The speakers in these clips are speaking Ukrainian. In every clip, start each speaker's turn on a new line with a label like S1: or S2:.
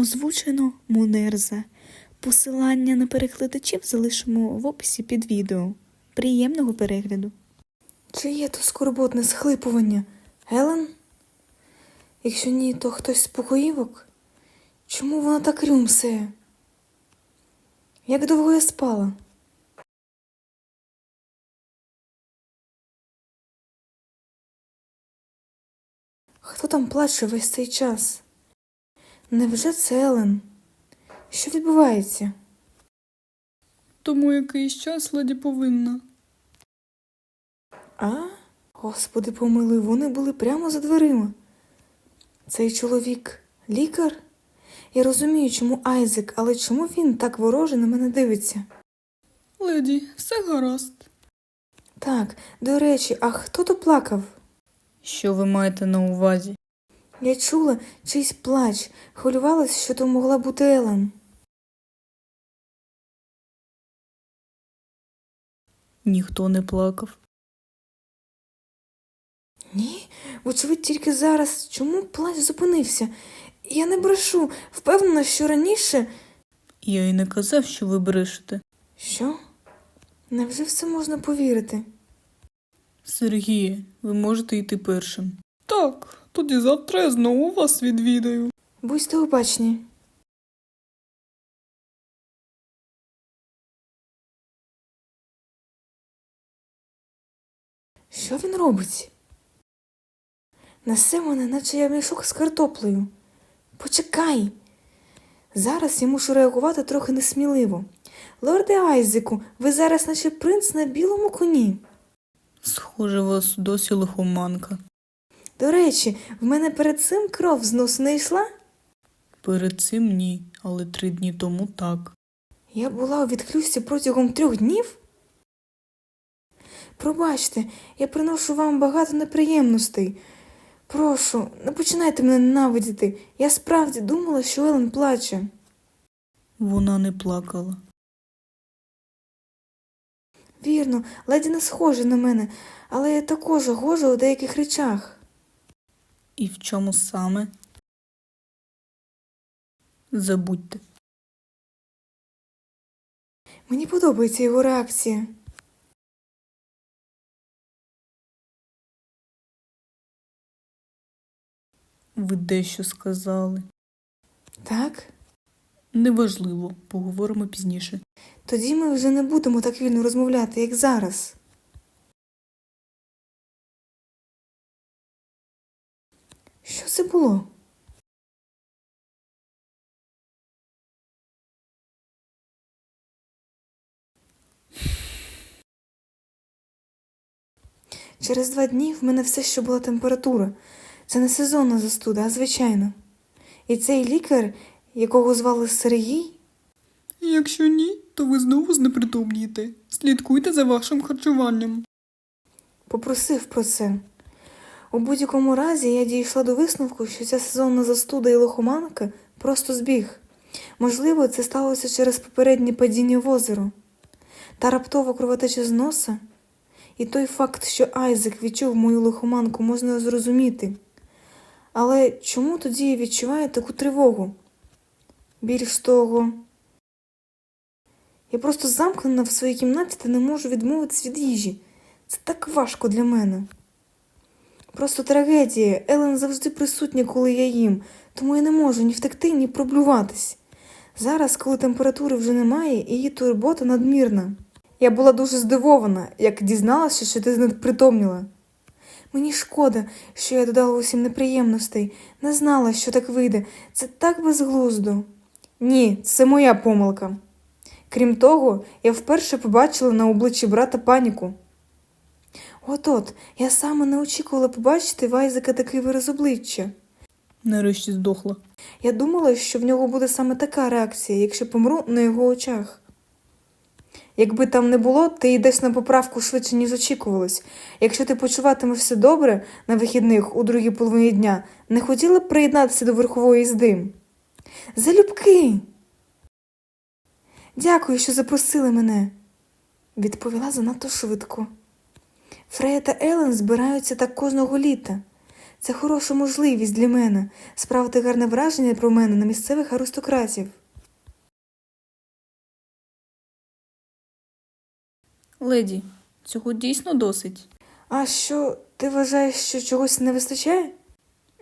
S1: Озвучено Мунерза. Посилання на перекладачів залишимо в описі під відео. Приємного перегляду.
S2: Чи є то скорботне схлипування? Елен? Якщо ні, то хтось з покоївок? Чому вона так рюмсає? Як довго я спала? Хто там плаче весь цей час? Невже це Елен? Що відбувається?
S3: Тому якийсь час леді повинна.
S2: А? Господи, помилуй, вони були прямо за дверима. Цей чоловік лікар? Я розумію, чому Айзек, але чому він так вороже на мене дивиться?
S3: Леді, все гаразд.
S2: Так, до речі, а хто то плакав?
S3: Що ви маєте на увазі?
S2: Я чула чийсь плач, хвилювалась, що то могла бути Елен.
S3: Ніхто не плакав.
S2: Ні, вочевидь, тільки зараз. Чому плач зупинився? Я не брешу, впевнена, що раніше.
S3: Я й не казав, що ви брешете.
S2: Що? Невже в це можна повірити?
S3: Сергіє, ви можете йти першим. Тоді завтра я знову вас відвідаю.
S2: Будьте обачні. Що він робить? Несе мене, наче я мішок з картоплею. Почекай. Зараз я мушу реагувати трохи несміливо. Лорде Айзеку, ви зараз наче принц на білому коні.
S3: Схоже, вас досі лихоманка.
S2: До речі, в мене перед цим кров з носу не йшла?
S3: Перед цим ні, але три дні тому так.
S2: Я була у відключці протягом трьох днів? Пробачте, я приношу вам багато неприємностей. Прошу, не починайте мене ненавидіти. Я справді думала, що Елен плаче.
S3: Вона не плакала.
S2: Вірно, леді не схожа на мене, але я також гожа у деяких речах.
S3: І в чому саме? Забудьте.
S2: Мені подобається його реакція.
S3: Ви дещо сказали.
S2: Так?
S3: Неважливо, поговоримо пізніше.
S2: Тоді ми вже не будемо так вільно розмовляти, як зараз. Це було? Через два дні в мене все ще була температура. Це не сезонна застуда, а звичайна. І цей лікар, якого звали Сергій,
S3: Якщо ні, то ви знову знепритомнієте. Слідкуйте за вашим харчуванням.
S2: попросив про це. У будь-якому разі я дійшла до висновку, що ця сезонна застуда і лихоманка просто збіг. Можливо, це сталося через попереднє падіння в озеро. Та раптова кровотеча з носа. І той факт, що Айзек відчув мою лихоманку, можна зрозуміти. Але чому тоді я відчуваю таку тривогу? Більш того, я просто замкнена в своїй кімнаті та не можу відмовитись від їжі. Це так важко для мене. Просто трагедія. Елен завжди присутня, коли я їм, тому я не можу ні втекти, ні проблюватись. Зараз, коли температури вже немає, її турбота надмірна. Я була дуже здивована, як дізналася, що ти знепритомніла. Мені шкода, що я додала усім неприємностей, не знала, що так вийде. Це так безглуздо. Ні, це моя помилка. Крім того, я вперше побачила на обличчі брата паніку. От-от, я саме не очікувала побачити в Айзека такий вираз обличчя.
S3: Нарешті здохла.
S2: Я думала, що в нього буде саме така реакція, якщо помру на його очах. Якби там не було, ти йдеш на поправку швидше, ніж очікувалось. Якщо ти почуватимешся добре на вихідних у другій половині дня, не хотіла б приєднатися до верхової їзди. Залюбки. Дякую, що запросили мене, відповіла занадто швидко. Фрея та Елен збираються так кожного літа. Це хороша можливість для мене справити гарне враження про мене на місцевих аристократів.
S3: Леді, цього дійсно досить.
S2: А що, ти вважаєш, що чогось не вистачає?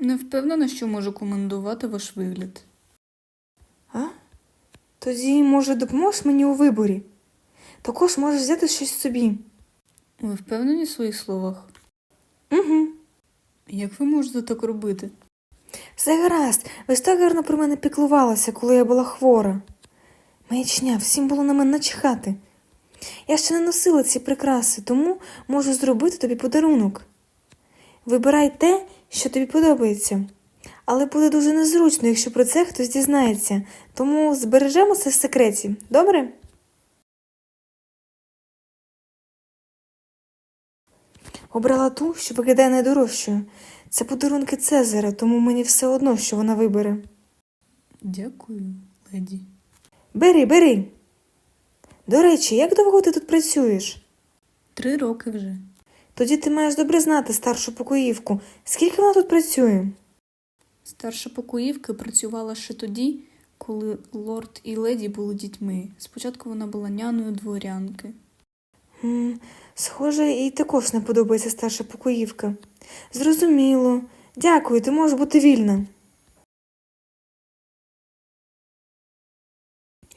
S3: Не впевнена, що можу комендувати ваш вигляд.
S2: А? Тоді, може, допоможеш мені у виборі? Також можеш взяти щось собі.
S3: Ви впевнені в своїх словах?
S2: Угу.
S3: Як ви можете так робити?
S2: Все гаразд, ви ж так гарно про мене піклувалася, коли я була хвора. Маячня, всім було на мене начхати. Я ще не носила ці прикраси, тому можу зробити тобі подарунок. Вибирай те, що тобі подобається. Але буде дуже незручно, якщо про це хтось дізнається, тому збережемо це в секреті, добре? Обрала ту, що виглядає найдорожчою. Це подарунки Цезаря, тому мені все одно, що вона вибере.
S3: Дякую, леді.
S2: Бери, бери. До речі, як довго ти тут працюєш?
S3: Три роки вже.
S2: Тоді ти маєш добре знати старшу покоївку. Скільки вона тут працює?
S3: Старша покоївка працювала ще тоді, коли лорд і леді були дітьми. Спочатку вона була няною дворянки.
S2: Схоже, їй також не подобається старша покоївка. Зрозуміло. Дякую, ти можеш бути вільна.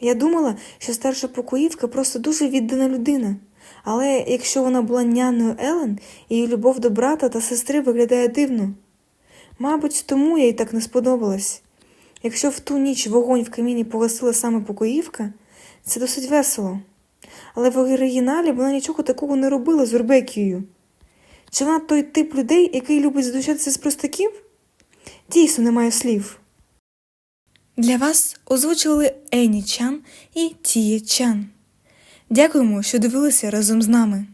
S2: Я думала, що старша покоївка просто дуже віддана людина. Але якщо вона була няною Елен, її любов до брата та сестри виглядає дивно. Мабуть, тому їй так не сподобалась. Якщо в ту ніч вогонь в каміні погасила саме покоївка, це досить весело. Але в оригіналі вона нічого такого не робила з Урбекією. Чи вона той тип людей, який любить здущатися з простаків? Дійсно немає слів. Для вас озвучували Ені Чан і Тіє Чан. Дякуємо, що дивилися разом з нами.